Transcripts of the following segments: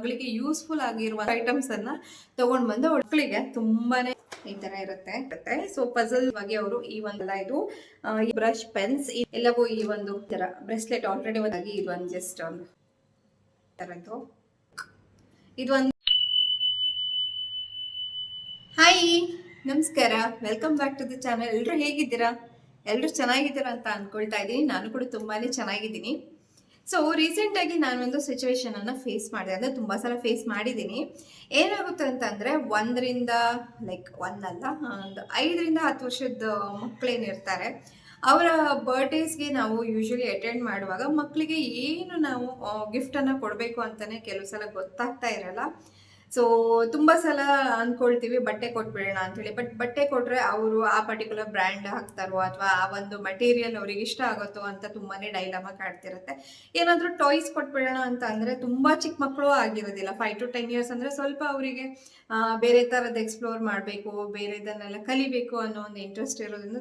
ಮಗಳಿಗೆ ಯೂಸ್ಫುಲ್ ಆಗಿರುವ ಐಟಮ್ಸ್ ಅನ್ನ ತಗೊಂಡ್ ಬಂದು ಮಕ್ಕಳಿಗೆ ತುಂಬಾನೇ ಈ ತರ ಇರುತ್ತೆ. ಸೊ ಪಜಲ್ ಬಗ್ಗೆ ಅವರು ಈ ಒಂದಲ್ಲ ಇದು ಬ್ರಷ್ ಪೆನ್ಸ್ ಎಲ್ಲವೂ ಈ ಒಂದು ತರ ಬ್ರೆಸ್ಲೆಟ್ ಆಲ್ರೆಡಿ ಒಂದಾಗಿ ಇದು ಒಂದು ಜಸ್ಟ್ ಒಂದು ತರದ್ದು. ಇದು ಒಂದು ಹಾಯ್ ನಮಸ್ಕಾರ. Welcome back to the channel ಎಲ್ಲರೂ ಹೇಗಿದ್ದೀರಾ? ಎಲ್ಲರೂ ಚೆನ್ನಾಗಿದ್ದೀರಾ ಅಂತ ಅನ್ಕೊಳ್ತಾ ಇದ್ದೀನಿ. ನಾನು ಕೂಡ ತುಂಬಾನೇ ಚೆನ್ನಾಗಿದ್ದೀನಿ. ಸೊ ರೀಸೆಂಟಾಗಿ ನಾನೊಂದು ಸಿಚುವೇಶನನ್ನು ಫೇಸ್ ಮಾಡಿದೆ. ಅಂದರೆ ತುಂಬ ಸಲ ಫೇಸ್ ಮಾಡಿದ್ದೀನಿ ಏನಾಗುತ್ತೆ ಅಂತಂದರೆ, ಒಂದರಿಂದ ಲೈಕ್ ಒಂದಲ್ಲ ಒಂದು ಐದರಿಂದ ಹತ್ತು ವರ್ಷದ ಮಕ್ಕಳೇನಿರ್ತಾರೆ ಅವರ ಬರ್ಡೇಸ್ಗೆ ನಾವು ಯೂಶ್ವಲಿ ಅಟೆಂಡ್ ಮಾಡುವಾಗ ಮಕ್ಕಳಿಗೆ ಏನು ನಾವು ಗಿಫ್ಟನ್ನು ಕೊಡಬೇಕು ಅಂತಲೇ ಕೆಲವು ಸಲ ಗೊತ್ತಾಗ್ತಾ ಇರಲ್ಲ. ಸೊ ತುಂಬ ಸಲ ಅಂದ್ಕೊಳ್ತೀವಿ ಬಟ್ಟೆ ಕೊಟ್ಬಿಡೋಣ ಅಂತೇಳಿ. ಬಟ್ ಬಟ್ಟೆ ಕೊಟ್ಟರೆ ಅವರು ಆ ಪರ್ಟಿಕ್ಯುಲರ್ ಬ್ರ್ಯಾಂಡ್ ಹಾಕ್ತಾರೋ ಅಥವಾ ಆ ಒಂದು ಮಟೀರಿಯಲ್ ಅವ್ರಿಗೆ ಇಷ್ಟ ಆಗುತ್ತೋ ಅಂತ ತುಂಬಾ ಡೈಲಾಮ ಕಾಡ್ತಿರುತ್ತೆ. ಏನಾದರೂ ಟಾಯ್ಸ್ ಕೊಟ್ಬಿಡೋಣ ಅಂತ ಅಂದರೆ ತುಂಬ ಚಿಕ್ಕ ಮಕ್ಕಳು ಆಗಿರೋದಿಲ್ಲ. ಫೈವ್ ಟು ಟೆನ್ ಇಯರ್ಸ್ ಅಂದರೆ ಸ್ವಲ್ಪ ಅವರಿಗೆ ಬೇರೆ ಥರದ್ದು ಎಕ್ಸ್ಪ್ಲೋರ್ ಮಾಡಬೇಕು ಬೇರೆದನ್ನೆಲ್ಲ ಕಲಿಬೇಕು ಅನ್ನೋ ಒಂದು ಇಂಟ್ರೆಸ್ಟ್ ಇರೋದ್ರಿಂದ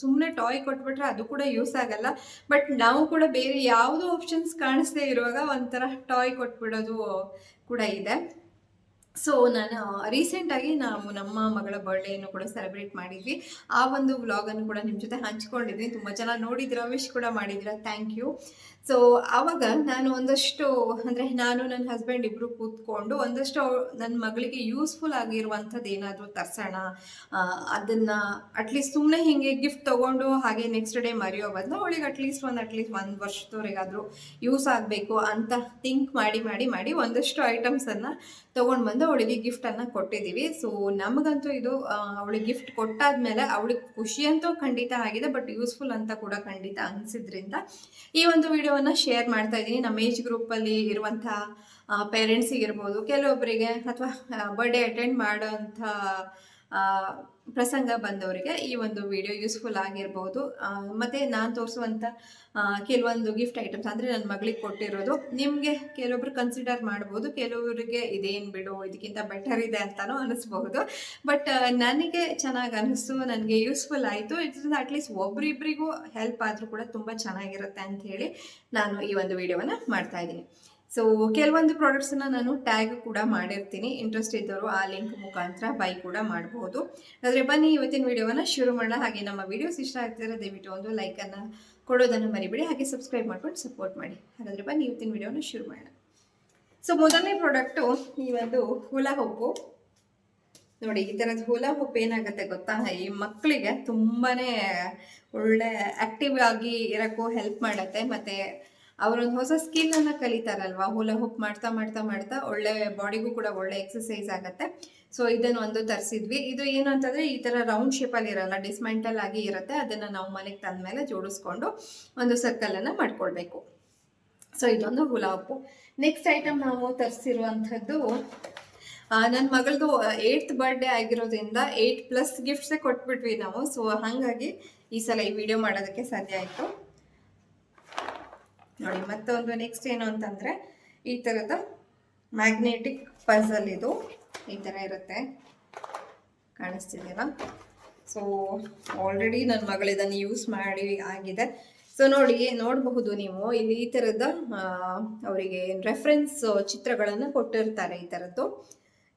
ಸುಮ್ಮನೆ ಟಾಯ್ ಕೊಟ್ಬಿಟ್ರೆ ಅದು ಕೂಡ ಯೂಸ್ ಆಗಲ್ಲ. ಬಟ್ ನಾವು ಕೂಡ ಬೇರೆ ಯಾವುದೋ ಆಪ್ಷನ್ಸ್ ಕಾಣಿಸ್ದೇ ಇರುವಾಗ ಒಂಥರ ಟಾಯ್ ಕೊಟ್ಬಿಡೋದು ಕೂಡ ಇದೆ. ಸೊ ನಾನು ರೀಸೆಂಟಾಗಿ ನಾವು ನಮ್ಮ ಮಗಳ ಬರ್ಡೇಯನ್ನು ಕೂಡ ಸೆಲೆಬ್ರೇಟ್ ಮಾಡಿದ್ವಿ. ಆ ಒಂದು ವ್ಲಾಗನ್ನು ಕೂಡ ನಿಮ್ಮ ಜೊತೆ ಹಂಚ್ಕೊಂಡಿದ್ವಿ. ತುಂಬ ಜನ ನೋಡಿದ್ರ ವಿಶ್ ಕೂಡ ಮಾಡಿದ್ರ. ಥ್ಯಾಂಕ್ ಯು ಸೊ ಆವಾಗ ನಾನು ಒಂದಷ್ಟು, ಅಂದರೆ ನಾನು ನನ್ನ ಹಸ್ಬೆಂಡ್ ಇಬ್ಬರು ಕೂತ್ಕೊಂಡು ಒಂದಷ್ಟು ನನ್ನ ಮಗಳಿಗೆ ಯೂಸ್ಫುಲ್ ಆಗಿರುವಂಥದ್ದು ಏನಾದರೂ ತರ್ಸೋಣ ಅದನ್ನು ಅಟ್ಲೀಸ್ಟ್ ಸುಮ್ಮನೆ ಹೀಗೆ ಗಿಫ್ಟ್ ತೊಗೊಂಡು ಹಾಗೆ ನೆಕ್ಸ್ಟ್ ಡೇ ಮರೆಯೋ ಬದಲು ಅವಳಿಗೆ ಅಟ್ಲೀಸ್ಟ್ ಒಂದು ಅಟ್ಲೀಸ್ಟ್ ಒಂದು ವರ್ಷದವರೆಗಾದರೂ ಯೂಸ್ ಆಗಬೇಕು ಅಂತ ಥಿಂಕ್ ಮಾಡಿ ಮಾಡಿ ಮಾಡಿ ಒಂದಷ್ಟು ಐಟಮ್ಸನ್ನು ತೊಗೊಂಡು ಬಂದು ಅವಳಿಗೆ ಗಿಫ್ಟನ್ನು ಕೊಟ್ಟಿದ್ದೀವಿ. ಸೊ ನಮಗಂತೂ ಇದು ಅವಳಿಗೆ ಗಿಫ್ಟ್ ಕೊಟ್ಟಾದ್ಮೇಲೆ ಅವಳಿಗೆ ಖುಷಿ ಅಂತೂ ಖಂಡಿತ ಆಗಿದೆ ಬಟ್ ಯೂಸ್ಫುಲ್ ಅಂತ ಕೂಡ ಖಂಡಿತ ಅನಿಸಿದ್ರಿಂದ ಈ ಒಂದು ವಿಡಿಯೋವನ್ನು ಶೇರ್ ಮಾಡ್ತಾ ಇದ್ದೀನಿ. ನಮ್ಮ ಏಜ್ ಗ್ರೂಪಲ್ಲಿ ಇರುವಂಥ ಪೇರೆಂಟ್ಸಿಗಿರ್ಬೋದು ಕೆಲವೊಬ್ಬರಿಗೆ ಅಥವಾ ಬರ್ಡೇ ಅಟೆಂಡ್ ಮಾಡೋಂಥ ಪ್ರಸಂಗ ಬಂದವರಿಗೆ ಈ ಒಂದು ವಿಡಿಯೋ ಯೂಸ್ಫುಲ್ ಆಗಿರ್ಬೋದು. ಮತ್ತು ನಾನು ತೋರಿಸುವಂಥ ಕೆಲವೊಂದು ಗಿಫ್ಟ್ ಐಟಮ್ಸ್ ಅಂದರೆ ನನ್ನ ಮಗಳಿಗೆ ಕೊಟ್ಟಿರೋದು. ನಿಮಗೆ ಕೆಲವೊಬ್ರು ಕನ್ಸಿಡರ್ ಮಾಡ್ಬೋದು, ಕೆಲವರಿಗೆ ಇದೇನು ಬಿಡು ಇದಕ್ಕಿಂತ ಬೆಟರ್ ಇದೆ ಅಂತಲೂ ಅನಿಸ್ಬಹುದು ಬಟ್ ನನಗೆ ಚೆನ್ನಾಗಿ ಅನಿಸ್ತು, ನನಗೆ ಯೂಸ್ಫುಲ್ ಆಯಿತು. ಇದರಿಂದ ಅಟ್ಲೀಸ್ಟ್ ಒಬ್ರಿಬ್ರಿಗೂ ಹೆಲ್ಪ್ ಆದರೂ ಕೂಡ ತುಂಬ ಚೆನ್ನಾಗಿರುತ್ತೆ ಅಂತ ಹೇಳಿ ನಾನು ಈ ಒಂದು ವಿಡಿಯೋವನ್ನು ಮಾಡ್ತಾ ಇದ್ದೀನಿ. ಸೊ ಕೆಲವೊಂದು ಪ್ರಾಡಕ್ಟ್ಸನ್ನ ನಾನು ಟ್ಯಾಗ್ ಕೂಡ ಮಾಡಿರ್ತೀನಿ. ಇಂಟ್ರೆಸ್ಟ್ ಇದ್ದವರು ಆ ಲಿಂಕ್ ಮುಖಾಂತರ ಬೈ ಕೂಡ ಮಾಡಬಹುದು ಆದರೆ ಬನ್ನಿ, ಇವತ್ತಿನ ವಿಡಿಯೋವನ್ನು ಶುರು ಮಾಡೋಣ. ಹಾಗೆ ನಮ್ಮ ವಿಡಿಯೋಸ್ ಇಷ್ಟ ಆಗ್ತಿದ್ರೆ ದಯವಿಟ್ಟು ಒಂದು ಲೈಕನ್ನು ಕೊಡೋದನ್ನು ಮರಿಬೇಡಿ. ಹಾಗೆ ಸಬ್ಸ್ಕ್ರೈಬ್ ಮಾಡ್ಕೊಂಡು ಸಪೋರ್ಟ್ ಮಾಡಿ. ಹಾಗಾದರೆ ಬನ್ನಿ, ಇವತ್ತಿನ ವಿಡಿಯೋನ ಶುರು ಮಾಡೋಣ. ಸೊ ಮೊದಲನೇ ಪ್ರಾಡಕ್ಟು ಈ ಒಂದು ಹುಲ ಹೊಪ್ಪು ನೋಡಿ, ಈ ಥರದ ಹುಲ ಹೊಪ್ಪು ಏನಾಗುತ್ತೆ ಗೊತ್ತಾ? ಈ ಮಕ್ಕಳಿಗೆ ತುಂಬಾನೇ ಒಳ್ಳೆ ಆಕ್ಟಿವ್ ಆಗಿ ಇರೋಕ್ಕೂ ಹೆಲ್ಪ್ ಮಾಡುತ್ತೆ. ಮತ್ತೆ ಅವರೊಂದು ಹೊಸ ಸ್ಕಿಲ್ ಅನ್ನ ಕಲಿತಾರಲ್ವಾ? ಹುಲ ಹುಪ್ ಮಾಡ್ತಾ ಮಾಡ್ತಾ ಮಾಡ್ತಾ ಒಳ್ಳೆ ಬಾಡಿಗೂ ಕೂಡ ಒಳ್ಳೆ ಎಕ್ಸಸೈಸ್ ಆಗುತ್ತೆ. ಸೊ ಇದನ್ನು ಒಂದು ತರಿಸಿದ್ವಿ. ಇದು ಏನು ಅಂತಂದ್ರೆ ಈ ತರ ರೌಂಡ್ ಅಲ್ಲಿ ಇರಲ್ಲ ಡಿಸ್ಮೆಂಟಲ್ ಆಗಿ ಇರುತ್ತೆ. ಅದನ್ನ ನಾವು ಮನೆಗೆ ತಂದ ಮೇಲೆ ಜೋಡಿಸ್ಕೊಂಡು ಒಂದು ಸರ್ಕಲ್ ಅನ್ನ ಮಾಡ್ಕೊಳ್ಬೇಕು. ಸೊ ಇದೊಂದು ಹುಲ ಉಪ್ಪು. ನೆಕ್ಸ್ಟ್ ಐಟಮ್ ನಾವು ತರಿಸಿರುವಂಥದ್ದು ನನ್ನ ಮಗಳದು ಏಯ್ತ್ ಬರ್ಡೇ ಆಗಿರೋದ್ರಿಂದ ಏಯ್ಟ್ ಪ್ಲಸ್ ಗಿಫ್ಟ್ಸೇ ಕೊಟ್ಬಿಟ್ವಿ ನಾವು. ಸೊ ಹಾಗಾಗಿ ಈ ಸಲ ಈ ವಿಡಿಯೋ ಮಾಡೋದಕ್ಕೆ ಸಾಧ್ಯ ಆಯಿತು. ನೋಡಿ, ಮತ್ತೊಂದು ನೆಕ್ಸ್ಟ್ ಏನು ಅಂತಂದರೆ ಈ ಥರದ ಮ್ಯಾಗ್ನೆಟಿಕ್ ಪಝಲ್ ಇದು ಈ ಥರ ಇರುತ್ತೆ. ಕಾಣಿಸ್ತಿದ್ದೀರಾ ಸೊ ಆಲ್ರೆಡಿ ನನ್ನ ಮಗಳು ಇದನ್ನು ಯೂಸ್ ಮಾಡಿ ಆಗಿದೆ. ಸೊ ನೋಡಿ, ನೋಡಬಹುದು ನೀವು, ಇಲ್ಲಿ ಈ ಥರದ ಅವರಿಗೆ ರೆಫರೆನ್ಸ್ ಚಿತ್ರಗಳನ್ನು ಕೊಟ್ಟಿರ್ತಾರೆ ಈ ಥರದ್ದು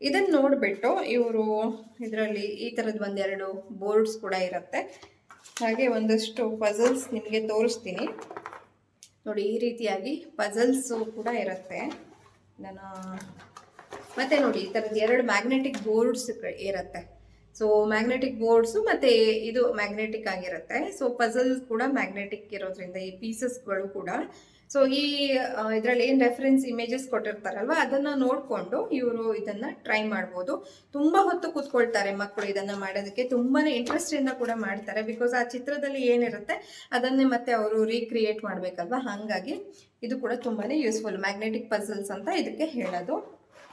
ಇದನ್ನು ನೋಡಿಬಿಟ್ಟು ಇವರು ಇದರಲ್ಲಿ ಈ ಥರದ್ದು ಒಂದೆರಡು ಬೋರ್ಡ್ಸ್ ಕೂಡ ಇರುತ್ತೆ. ಹಾಗೆ ಒಂದಷ್ಟು ಪಝಲ್ಸ್ ನಿಮಗೆ ತೋರಿಸ್ತೀನಿ. ನೋಡಿ, ಈ ರೀತಿಯಾಗಿ ಪಝಲ್ಸು ಕೂಡ ಇರುತ್ತೆ. ನಾನು ಮತ್ತೆ ನೋಡಿ, ಈ ಥರದ್ದು ಎರಡು ಮ್ಯಾಗ್ನೆಟಿಕ್ ಬೋರ್ಡ್ಸ್ ಇರುತ್ತೆ. ಸೊ ಮ್ಯಾಗ್ನೆಟಿಕ್ ಬೋರ್ಡ್ಸು ಮತ್ತೆ ಇದು ಮ್ಯಾಗ್ನೆಟಿಕ್ ಆಗಿರುತ್ತೆ. ಸೊ ಪಝಲ್ ಕೂಡ ಮ್ಯಾಗ್ನೆಟಿಕ್ ಇರೋದ್ರಿಂದ ಈ ಪೀಸಸ್ಗಳು ಕೂಡ. ಸೊ ಈ ಇದರಲ್ಲಿ ಏನು ರೆಫರೆನ್ಸ್ ಇಮೇಜಸ್ ಕೊಟ್ಟಿರ್ತಾರಲ್ವ, ಅದನ್ನ ನೋಡಿಕೊಂಡು ಇವರು ಇದನ್ನ ಟ್ರೈ ಮಾಡ್ಬೋದು. ತುಂಬ ಹೊತ್ತು ಕೂತ್ಕೊಳ್ತಾರೆ ಮಕ್ಕಳು ಇದನ್ನ ಮಾಡೋದಕ್ಕೆ. ತುಂಬಾನೇ ಇಂಟ್ರೆಸ್ಟಿಂದ ಕೂಡ ಮಾಡ್ತಾರೆ. ಬಿಕಾಸ್ ಆ ಚಿತ್ರದಲ್ಲಿ ಏನಿರುತ್ತೆ, ಅದನ್ನೇ ಮತ್ತೆ ಅವರು ರೀಕ್ರಿಯೇಟ್ ಮಾಡ್ಬೇಕಲ್ವಾ? ಹಾಗಾಗಿ ಇದು ಕೂಡ ತುಂಬಾನೇ ಯೂಸ್ಫುಲ್ ಮ್ಯಾಗ್ನೆಟಿಕ್ ಪಜಲ್ಸ್ ಅಂತ ಇದಕ್ಕೆ ಹೇಳೋದು.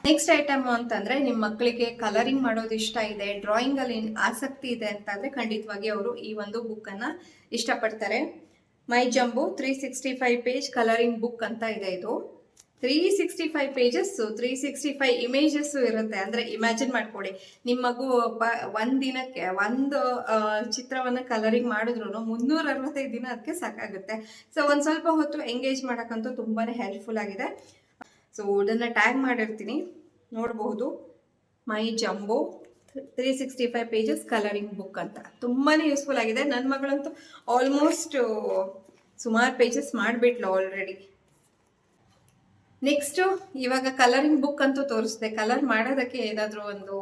ನೆಕ್ಸ್ಟ್ ಐಟಮ್ ಅಂತಂದ್ರೆ ನಿಮ್ಮ ಮಕ್ಕಳಿಗೆ ಕಲರಿಂಗ್ ಮಾಡೋದು ಇಷ್ಟ ಇದೆ ಡ್ರಾಯಿಂಗ್ ಅಲ್ಲಿ ಆಸಕ್ತಿ ಇದೆ ಅಂತಂದ್ರೆ ಖಂಡಿತವಾಗಿ ಅವರು ಈ ಒಂದು ಬುಕ್ ಅನ್ನ ಇಷ್ಟಪಡ್ತಾರೆ. My jumbo three sixty five page colouring book ಅಂತ ಇದೆ ಇದು. Three sixty five pages three sixty five images ಇರುತ್ತೆ. ಅಂದ್ರೆ ಇಮ್ಯಾಜಿನ್ ಮಾಡ್ಕೊಳ್ಳಿ ನಿಮ್ಮ ಮಗು ಒಂದ್ ದಿನಕ್ಕೆ ಒಂದು ಚಿತ್ರವನ್ನ ಕಲರಿಂಗ್ ಮಾಡಿದ್ರು ಮುನ್ನೂರ ಅರವತ್ತೈದು ದಿನ ಅದಕ್ಕೆ ಸಾಕಾಗುತ್ತೆ. ಸೊ ಒಂದ್ ಸ್ವಲ್ಪ ಹೊತ್ತು ಎಂಗೇಜ್ ಮಾಡಕ್ಕಂತೂ ತುಂಬಾನೇ ಹೆಲ್ಪ್ಫುಲ್ ಆಗಿದೆ. ಸೊ ಇದನ್ನು ಟ್ಯಾಗ್ ಮಾಡಿರ್ತೀನಿ. ನೋಡಬಹುದು. My jumbo three sixty five pages colouring book ಅಂತ. ತುಂಬಾ ಯೂಸ್ಫುಲ್ ಆಗಿದೆ. ನನ್ನ ಮಗಳಂತೂ ಆಲ್ಮೋಸ್ಟ್ ಸುಮಾರು ಪೇಜಸ್ ಮಾಡಿಬಿಟ್ಲು ಆಲ್ರೆಡಿ ನೆಕ್ಸ್ಟು ಇವಾಗ ಕಲರಿಂಗ್ ಬುಕ್ ಅಂತೂ ತೋರಿಸ್ದೆ. ಕಲರ್ ಮಾಡೋದಕ್ಕೆ ಏನಾದರೂ ಒಂದು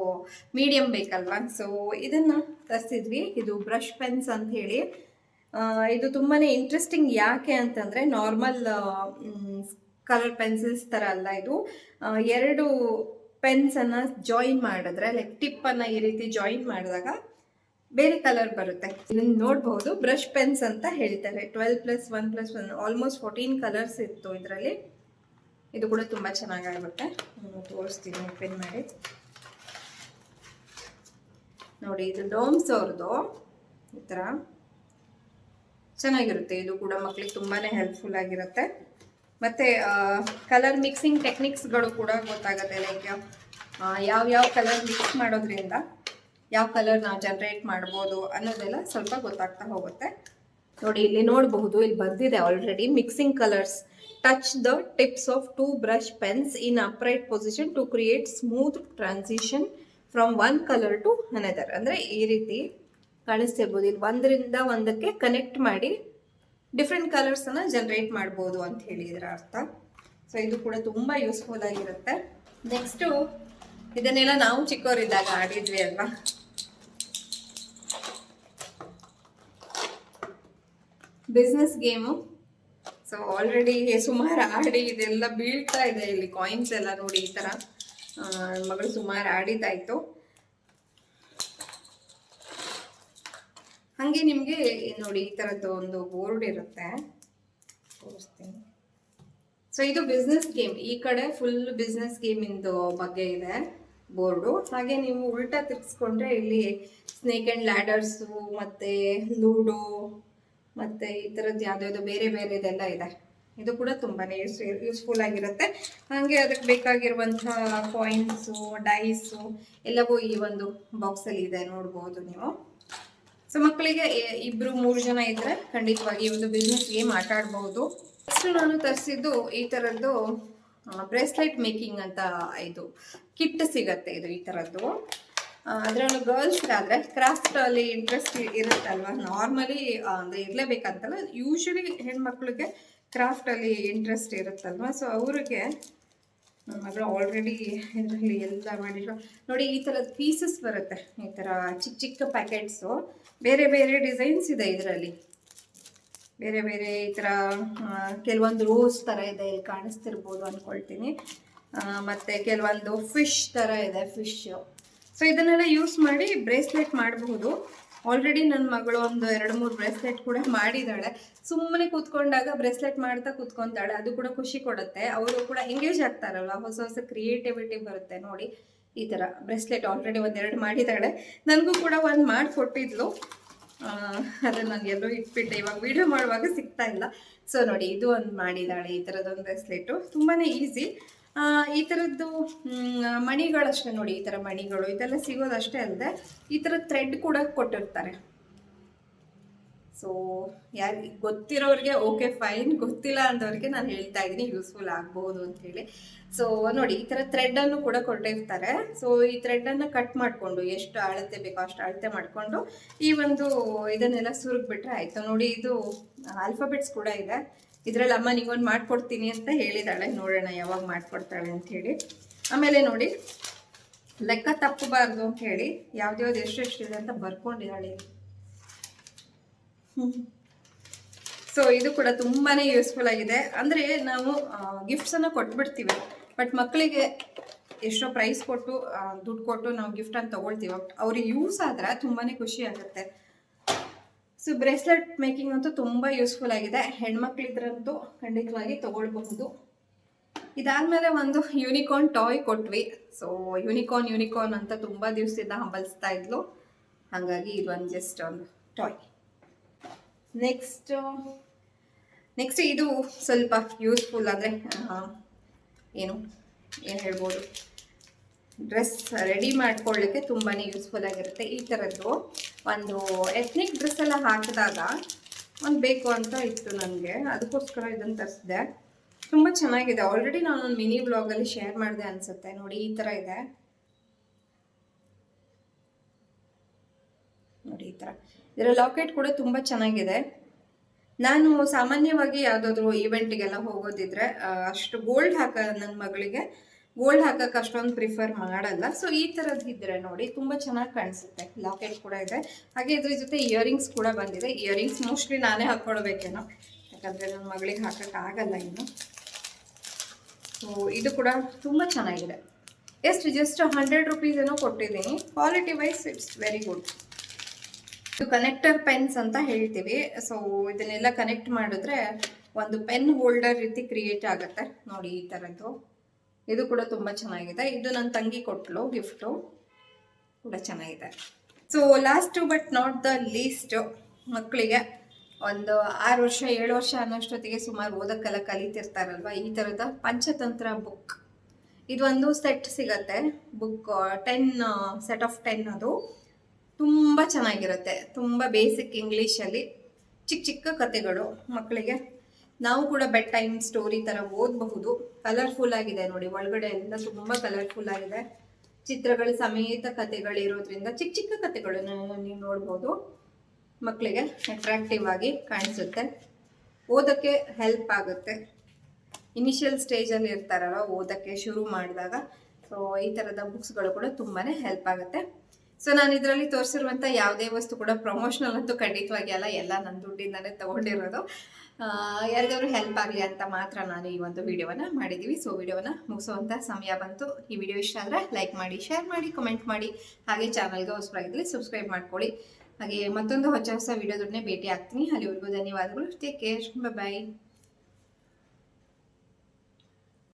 ಮೀಡಿಯಮ್ ಬೇಕಲ್ವಾ? ಸೊ ಇದನ್ನು ತರಿಸಿದ್ವಿ. ಇದು ಬ್ರಷ್ ಪೆನ್ಸ್ ಅಂತ ಹೇಳಿ. ಇದು ತುಂಬಾ ಇಂಟ್ರೆಸ್ಟಿಂಗ್ ಯಾಕೆ ಅಂತಂದರೆ ನಾರ್ಮಲ್ ಕಲರ್ ಪೆನ್ಸಿಲ್ಸ್ ಥರ ಅಲ್ಲ ಇದು. ಎರಡು ಪೆನ್ಸನ್ನು ಜಾಯಿನ್ ಮಾಡಿದ್ರೆ ಲೈಕ್ ಟಿಪ್ಪನ್ನು ಈ ರೀತಿ ಜಾಯಿನ್ ಮಾಡಿದಾಗ ಬೇರೆ ಕಲರ್ ಬರುತ್ತೆ. ಇದನ್ನ ನೋಡಬಹುದು. ಬ್ರಷ್ ಪೆನ್ಸ್ ಅಂತ ಹೇಳ್ತಾರೆ. Twelve plus one plus one almost fourteen colours ಇತ್ತು ಇದರಲ್ಲಿ. ಇದು ಕೂಡ ತುಂಬ ಚೆನ್ನಾಗಾಗುತ್ತೆ. ನಾನು ತೋರಿಸ್ತೀನಿ ಓಪನ್ ಮಾಡಿ. ನೋಡಿ, ಇದು ಡೋಮ್ಸ್ ಅವ್ರದ್ದು ಈ ಥರ ಚೆನ್ನಾಗಿರುತ್ತೆ. ಇದು ಕೂಡ ಮಕ್ಕಳಿಗೆ ತುಂಬಾ ಹೆಲ್ಪ್ಫುಲ್ ಆಗಿರುತ್ತೆ. ಮತ್ತು ಕಲರ್ ಮಿಕ್ಸಿಂಗ್ ಟೆಕ್ನಿಕ್ಸ್ಗಳು ಕೂಡ ಗೊತ್ತಾಗುತ್ತೆ ಲೈಕ್ ಯಾವ ಯಾವ ಕಲರ್ ಮಿಕ್ಸ್ ಮಾಡೋದ್ರಿಂದ ಯಾವ ಕಲರ್ ನಾವು ಜನ್ರೇಟ್ ಮಾಡ್ಬೋದು ಅನ್ನೋದೆಲ್ಲ ಸ್ವಲ್ಪ ಗೊತ್ತಾಗ್ತಾ ಹೋಗುತ್ತೆ. ನೋಡಿ, ಇಲ್ಲಿ ನೋಡಬಹುದು, ಇಲ್ಲಿ ಬರ್ದಿದೆ already mixing colours touch the tips of two brush pens in upright position to create smooth transition from one colour to another ಅಂದರೆ ಈ ರೀತಿ ಕಾಣಿಸ್ತಿರ್ಬೋದು. ಇಲ್ಲಿ ಒಂದರಿಂದ ಒಂದಕ್ಕೆ ಕನೆಕ್ಟ್ ಮಾಡಿ ಡಿಫ್ರೆಂಟ್ ಕಲರ್ಸನ್ನು ಜನ್ರೇಟ್ ಮಾಡ್ಬೋದು ಅಂತ ಹೇಳಿ ಇದರ ಅರ್ಥ. ಸೊ ಇದು ಕೂಡ ತುಂಬಾ ಯೂಸ್ಫುಲ್ ಆಗಿರುತ್ತೆ. ನೆಕ್ಸ್ಟು ಇದನ್ನೆಲ್ಲ ನಾವು ಚಿಕ್ಕವರಿದ್ದಾಗ ಆಡಿದ್ವಿ ಅಲ್ವಾ? ಬಿಸ್ನೆಸ್ ಗೇಮು ಸೊ ಆಲ್ರೆಡಿ ಸುಮಾರು ಆಡಿ ಇದೆಲ್ಲ ಬೀಳ್ತಾ ಇದೆ ಇಲ್ಲಿ ಕಾಯಿನ್ಸ್ ಎಲ್ಲ ನೋಡಿ ಈ ಥರ ಮಗಳು ಸುಮಾರು ಆಡಿದ್ದಾಯ್ತು. ಹಾಗೆ ನಿಮಗೆ ನೋಡಿ ಈ ಥರದ್ದು ಒಂದು ಬೋರ್ಡ್ ಇರುತ್ತೆ. ತೋರಿಸ್ತೀನಿ. ಸೊ ಇದು ಬಿಸ್ನೆಸ್ ಗೇಮ್ ಈ ಕಡೆ ಫುಲ್ ಬಿಸ್ನೆಸ್ ಗೇಮಿಂದು ಬಗ್ಗೆ ಇದೆ ಬೋರ್ಡು ಹಾಗೆ ನೀವು ಉಲ್ಟಾ ತಿರ್ಗಿಸ್ಕೊಂಡ್ರೆ ಇಲ್ಲಿ ಸ್ನೇಕ್ ಆ್ಯಂಡ್ ಲ್ಯಾಡರ್ಸು ಮತ್ತು ಲೂಡೋ ಮತ್ತು ಈ ಥರದ್ದು ಯಾವುದ್ಯಾವುದೋ ಬೇರೆ ಬೇರೆದೆಲ್ಲ ಇದೆ. ಇದು ಕೂಡ ತುಂಬಾ ಯೂಸ್ ಯೂಸ್ಫುಲ್ ಆಗಿರುತ್ತೆ. ಹಾಗೆ ಅದಕ್ಕೆ ಬೇಕಾಗಿರುವಂಥ ಕಾಯಿನ್ಸು ಡೈಸು ಎಲ್ಲವೂ ಈ ಒಂದು ಬಾಕ್ಸಲ್ಲಿ ಇದೆ ನೋಡ್ಬೋದು ನೀವು. ಸೊ ಮಕ್ಕಳಿಗೆ ಇಬ್ರು, ಮೂರು ಜನ ಇದ್ರೆ ಖಂಡಿತವಾಗಿ ಈ ಒಂದು ಬಿಸ್ನೆಸ್ ಗೇಮ್ ಆಟ ನೆಕ್ಸ್ಟ್ ನಾನು ತರಿಸಿದ್ದು ಈ ಥರದ್ದು ಬ್ರೇಸ್ಲೆಟ್ ಮೇಕಿಂಗ್ ಅಂತ ಇದು. ಕಿಟ್ ಸಿಗತ್ತೆ ಇದು ಈ ಥರದ್ದು ಅದರಲ್ಲೂ ಗರ್ಲ್ಸ್ಗಾದ್ರೆ ಕ್ರಾಫ್ಟ್ ಅಲ್ಲಿ ಇಂಟ್ರೆಸ್ಟ್ ಇರುತ್ತಲ್ವಾ? ನಾರ್ಮಲಿ ಅಂದರೆ ಇರಲೇಬೇಕಂತಲ್ಲ ಯೂಶಲಿ ಹೆಣ್ಮಕ್ಳಿಗೆ ಕ್ರಾಫ್ಟ್ ಅಲ್ಲಿ ಇಂಟ್ರೆಸ್ಟ್ ಇರುತ್ತಲ್ವಾ? ಸೊ ಅವರಿಗೆ ನನ್ನ ಮಗಳು ಆಲ್ರೆಡಿ ಇದರಲ್ಲಿ ಎಲ್ಲ ಮಾಡಿದ್ರು ನೋಡಿ ಈ ಥರದ ಪೀಸಸ್ ಬರುತ್ತೆ. ಈ ಥರ ಚಿಕ್ಕ ಚಿಕ್ಕ ಪ್ಯಾಕೆಟ್ಸು ಬೇರೆ ಬೇರೆ ಡಿಸೈನ್ಸ್ ಇದೆ ಇದರಲ್ಲಿ. ಬೇರೆ ಬೇರೆ ಈ ಥರ ಕೆಲವೊಂದು ರೋಸ್ ಥರ ಇದೆ ಇಲ್ಲಿ ಕಾಣಿಸ್ತಿರ್ಬೋದು ಅಂದ್ಕೊಳ್ತೀನಿ ಮತ್ತೆ ಕೆಲವೊಂದು ಫಿಶ್ ಥರ ಇದೆ ಫಿಶ್ಶು ಸೊ ಇದನ್ನೆಲ್ಲ ಯೂಸ್ ಮಾಡಿ ಬ್ರೇಸ್ಲೆಟ್ ಮಾಡಬಹುದು. ಆಲ್ರೆಡಿ ನನ್ನ ಮಗಳು ಒಂದು ಎರಡು ಮೂರು ಬ್ರೇಸ್ಲೆಟ್ ಕೂಡ ಮಾಡಿದ್ದಾಳೆ. ಸುಮ್ಮನೆ ಕೂತ್ಕೊಂಡಾಗ ಬ್ರೇಸ್ಲೆಟ್ ಮಾಡ್ತಾ ಕೂತ್ಕೊಂತಾಳೆ ಅದು ಕೂಡ ಖುಷಿ ಕೊಡುತ್ತೆ. ಅವರು ಕೂಡ ಎಂಗೇಜ್ ಆಗ್ತಾರಲ್ಲ ಹೊಸ ಹೊಸ ಕ್ರಿಯೇಟಿವಿಟಿ ಬರುತ್ತೆ ನೋಡಿ. ಈ ಥರ ಬ್ರೇಸ್ಲೆಟ್ ಆಲ್ರೆಡಿ ಒಂದೆರಡು ಮಾಡಿದ್ದಾಳೆ. ನನಗೂ ಕೂಡ ಒಂದು ಮಾಡಿಕೊಟ್ಟಿದ್ಲು. ಅದನ್ನು ನಾನು ಎಲ್ಲೋ ಇಟ್ಬಿಟ್ಟೆ. ಇವಾಗ ವಿಡಿಯೋ ಮಾಡುವಾಗ ಸಿಗ್ತಾ ಇಲ್ಲ. ಸೊ ನೋಡಿ, ಇದು ಒಂದು ಮಾಡಿದ್ದಾಳೆ ಈ ಥರದೊಂದು ಬ್ರೆಸ್ಲೆಟು ತುಂಬಾ ಈಸಿ ಈ ಥರದ್ದು ಮಣಿಗಳಷ್ಟೇ ನೋಡಿ, ಈ ಥರ ಮಣಿಗಳು, ಇದೆಲ್ಲ ಸಿಗೋದಷ್ಟೇ ಅಲ್ಲದೆ ಈ ಥರ ಥ್ರೆಡ್ ಕೂಡ ಕೊಟ್ಟಿರ್ತಾರೆ. ಸೊ ಯಾರು, ಗೊತ್ತಿರೋರಿಗೆ ಓಕೆ ಫೈನ್ ಗೊತ್ತಿಲ್ಲ ಅಂದವ್ರಿಗೆ ನಾನು ಹೇಳ್ತಾ ಇದ್ದೀನಿ ಯೂಸ್ಫುಲ್ ಆಗ್ಬೋದು ಅಂತ ಹೇಳಿ. ಸೊ ನೋಡಿ, ಈ ಥರ ಥ್ರೆಡನ್ನು ಕೂಡ ಕೊಟ್ಟಿರ್ತಾರೆ. ಸೊ ಈ ಥ್ರೆಡನ್ನು ಕಟ್ ಮಾಡಿಕೊಂಡು, ಎಷ್ಟು ಅಳತೆ ಬೇಕೋ ಅಷ್ಟು ಅಳತೆ ಮಾಡಿಕೊಂಡು, ಈ ಒಂದು ಇದನ್ನೆಲ್ಲ ಸುರುಗ್ಬಿಟ್ರೆ ಆಯಿತು. ನೋಡಿ, ಇದು ಆಲ್ಫಾಬೆಟ್ಸ್ ಕೂಡ ಇದೆ. ಇದರಲ್ಲಿ ಅಮ್ಮ ನೀವೊಂದು ಮಾಡ್ಕೊಡ್ತೀನಿ ಅಂತ ಹೇಳಿದಾಳೆ. ನೋಡೋಣ ಯಾವಾಗ ಮಾಡ್ಕೊಡ್ತಾಳೆ ಅಂತ ಹೇಳಿ. ಆಮೇಲೆ ನೋಡಿ, ಲೆಕ್ಕ ತಪ್ಪಬಾರ್ದು ಅಂತ ಹೇಳಿ ಯಾವ್ದ್ಯಾವ್ದು ಎಷ್ಟೆಷ್ಟಿದೆ ಅಂತ ಬರ್ಕೊಂಡಿದ್ದಾಳೆ. ಸೊ ಇದು ಕೂಡ ತುಂಬಾನೇ ಯೂಸ್ಫುಲ್ ಆಗಿದೆ. ಅಂದರೆ ನಾವು ಗಿಫ್ಟ್ಸನ್ನು ಕೊಟ್ಬಿಡ್ತೀವಿ. ಬಟ್ ಮಕ್ಕಳಿಗೆ ಎಷ್ಟೋ ಪ್ರೈಸ್ ಕೊಟ್ಟು ದುಡ್ಡು ಕೊಟ್ಟು ನಾವು ಗಿಫ್ಟನ್ನು ತೊಗೊಳ್ತೀವಿ. ಅವ್ರಿಗೆ ಯೂಸ್ ಆದ್ರೆ ತುಂಬಾ ಖುಷಿ ಆಗುತ್ತೆ. ಸೊ ಬ್ರೇಸ್ಲೆಟ್ ಮೇಕಿಂಗ್ ಅಂತೂ ತುಂಬ ಯೂಸ್ಫುಲ್ ಆಗಿದೆ. ಹೆಣ್ಮಕ್ಳಿದ್ರಂತೂ ಖಂಡಿತವಾಗಿ ತಗೊಳ್ಬಹುದು. ಇದಾದ್ಮೇಲೆ ಒಂದು ಯೂನಿಕಾರ್ನ್ ಟಾಯ್ ಕೊಟ್ವಿ. ಸೊ ಯೂನಿಕಾರ್ನ್ ಯೂನಿಕಾರ್ನ್ ಅಂತ ತುಂಬ ದಿವಸದಿಂದ ಹಂಬಲಿಸ್ತಾ ಇದ್ಲು. ಹಾಗಾಗಿ ಇದೊಂದು ಜಸ್ಟ್ ಒಂದು ಟಾಯ್ ನೆಕ್ಸ್ಟ್ ನೆಕ್ಸ್ಟ್ ಇದು ಸ್ವಲ್ಪ ಯೂಸ್ಫುಲ್ ಅಂದರೆ ಏನು ಏನು ಹೇಳ್ಬೋದು? ಡ್ರೆಸ್ ರೆಡಿ ಮಾಡ್ಕೊಳ್ಳಿಕ್ಕೆ ತುಂಬಾ ಯೂಸ್ಫುಲ್ ಆಗಿರುತ್ತೆ. ಈ ಥರದ್ದು ಒಂದು ಎಥ್ನಿಕ್ ಡ್ರೆಸ್ ಎಲ್ಲ ಹಾಕಿದಾಗ ಒಂದು ಬೇಕು ಅಂತ ಇತ್ತು ನನಗೆ. ಅದಕ್ಕೋಸ್ಕರ ಇದನ್ನು ತರಿಸಿದೆ. ತುಂಬ ಚೆನ್ನಾಗಿದೆ. ಆಲ್ರೆಡಿ ನಾನು ಒಂದು ಮಿನಿ ಬ್ಲಾಗಲ್ಲಿ ಶೇರ್ ಮಾಡಿದೆ ಅನ್ಸುತ್ತೆ. ನೋಡಿ, ಈ ಥರ ಇದೆ. ನೋಡಿ, ಈ ಥರ ಇದರ ಲಾಕೆಟ್ ಕೂಡ ತುಂಬ ಚೆನ್ನಾಗಿದೆ. ನಾನು ಸಾಮಾನ್ಯವಾಗಿ ಯಾವುದಾದ್ರೂ ಈವೆಂಟಿಗೆಲ್ಲ ಹೋಗೋದಿದ್ರೆ ಅಷ್ಟು ಗೋಲ್ಡ್ ಹಾಕ ನನ್ನ ಮಗಳಿಗೆ ಗೋಲ್ಡ್ ಹಾಕಕ್ಕೆ ಅಷ್ಟೊಂದು ಪ್ರಿಫರ್ ಮಾಡಲ್ಲ. ಸೊ ಈ ಥರದ್ದು ಇದ್ರೆ ನೋಡಿ, ತುಂಬ ಚೆನ್ನಾಗಿ ಕಾಣಿಸುತ್ತೆ. ಲಾಕೆಟ್ ಕೂಡ ಇದೆ. ಹಾಗೆ ಇದ್ರ ಜೊತೆ ಇಯರಿಂಗ್ಸ್ ಕೂಡ ಬಂದಿದೆ. ಇಯರಿಂಗ್ಸ್ ಮೋಸ್ಟ್ಲಿ ನಾನೇ ಹಾಕ್ಕೊಳ್ಬೇಕೇನೋ ಯಾಕಂದರೆ ನನ್ನ ಮಗಳಿಗೆ ಹಾಕಕ್ಕೆ ಆಗಲ್ಲ ಇನ್ನು. ಸೊ ಇದು ಕೂಡ ತುಂಬ ಚೆನ್ನಾಗಿದೆ. ಎಷ್ಟು ಜಸ್ಟ್ ಹಂಡ್ರೆಡ್ ರುಪೀಸ್ ಏನೋ ಕೊಟ್ಟಿದ್ದೀನಿ. Quality wise it's very good ಇದು ಕನೆಕ್ಟರ್ ಪೆನ್ಸ್ ಅಂತ ಹೇಳ್ತೀವಿ. ಸೊ ಇದನ್ನೆಲ್ಲ ಕನೆಕ್ಟ್ ಮಾಡಿದ್ರೆ ಒಂದು ಪೆನ್ ಹೋಲ್ಡರ್ ರೀತಿ ಕ್ರಿಯೇಟ್ ಆಗುತ್ತೆ. ನೋಡಿ ಈ ಥರದ್ದು ಇದು ಕೂಡ ತುಂಬ ಚೆನ್ನಾಗಿದೆ. ಇದು ನನ್ನ ತಂಗಿ ಕೊಟ್ಟಳು ಗಿಫ್ಟು ಕೂಡ ಚೆನ್ನಾಗಿದೆ. So last but not the least ಮಕ್ಕಳಿಗೆ ಒಂದು ಆರು ವರ್ಷ, ಏಳು ವರ್ಷ ಅನ್ನೋಷ್ಟೊತ್ತಿಗೆ ಸುಮಾರು ಓದಕ್ಕೆಲ್ಲ ಕಲಿತಿರ್ತಾರಲ್ವ? ಈ ಥರದ ಪಂಚತಂತ್ರ ಬುಕ್ ಇದೊಂದು ಸೆಟ್ ಸಿಗತ್ತೆ. Book ten set of ten ಅದು. ತುಂಬ ಚೆನ್ನಾಗಿರುತ್ತೆ. ತುಂಬ ಬೇಸಿಕ್ ಇಂಗ್ಲೀಷಲ್ಲಿ ಚಿಕ್ಕ ಚಿಕ್ಕ ಕತೆಗಳು ಮಕ್ಕಳಿಗೆ ನಾವು ಕೂಡ ಬೆಡ್ ಟೈಮ್ ಸ್ಟೋರಿ ಥರ ಓದಬಹುದು. ಕಲರ್ಫುಲ್ ಆಗಿದೆ ನೋಡಿ ಒಳಗಡೆ ಎಲ್ಲ ತುಂಬ ಕಲರ್ಫುಲ್ ಆಗಿದೆ. ಚಿತ್ರಗಳ ಸಮೇತ ಕತೆಗಳಿರೋದ್ರಿಂದ ಚಿಕ್ಕ ಚಿಕ್ಕ ಕಥೆಗಳನ್ನು ನೀವು ನೋಡ್ಬೋದು. ಮಕ್ಕಳಿಗೆ ಅಟ್ರಾಕ್ಟಿವ್ ಆಗಿ ಕಾಣಿಸುತ್ತೆ. ಓದೋಕ್ಕೆ ಹೆಲ್ಪ್ ಆಗುತ್ತೆ. ಇನಿಷಿಯಲ್ ಸ್ಟೇಜಲ್ಲಿ ಇರ್ತಾರಲ್ಲ ಓದೋಕ್ಕೆ ಶುರು ಮಾಡಿದಾಗ ಸೊ ಈ ಥರದ ಬುಕ್ಸ್ಗಳು ಕೂಡ ತುಂಬಾ ಹೆಲ್ಪ್ ಆಗುತ್ತೆ. ಸೊ ನಾನು ಇದರಲ್ಲಿ ತೋರಿಸಿರುವಂಥ ಯಾವುದೇ ವಸ್ತು ಕೂಡ ಪ್ರಮೋಷನಲ್ ಅಂತೂ ಖಂಡಿತವಾಗಿ ಅಲ್ಲ. ಎಲ್ಲ ನನ್ನ ದುಡ್ಡಿಂದಲೇ ತಗೊಂಡಿರೋದು. ಯಾರಿಗಾದ್ರೂ ಹೆಲ್ಪ್ ಆಗಲಿ ಅಂತ ಮಾತ್ರ ನಾನು ಈ ಒಂದು ವಿಡಿಯೋವನ್ನು ಮಾಡಿದ್ದೀವಿ ಸೊ ವಿಡಿಯೋನ ಮುಗಿಸುವಂಥ ಸಮಯ ಬಂತು. ಈ ವಿಡಿಯೋ ಇಷ್ಟ ಆದರೆ ಲೈಕ್ ಮಾಡಿ ಶೇರ್ ಮಾಡಿ ಕಮೆಂಟ್ ಮಾಡಿ. ಹಾಗೆ ಚಾನಲ್ಗೆ ಹೊಸಬರಾಗಿದ್ದಲ್ಲಿ ಸಬ್ಸ್ಕ್ರೈಬ್ ಮಾಡ್ಕೊಳ್ಳಿ. ಹಾಗೆ ಮತ್ತೊಂದು ಹೊಸ ಹೊಸ ವಿಡಿಯೋದೊಡನೆ ಭೇಟಿ ಆಗ್ತೀನಿ. ಅಲ್ಲಿವರೆಗೂ ಧನ್ಯವಾದಗಳು. Take care bye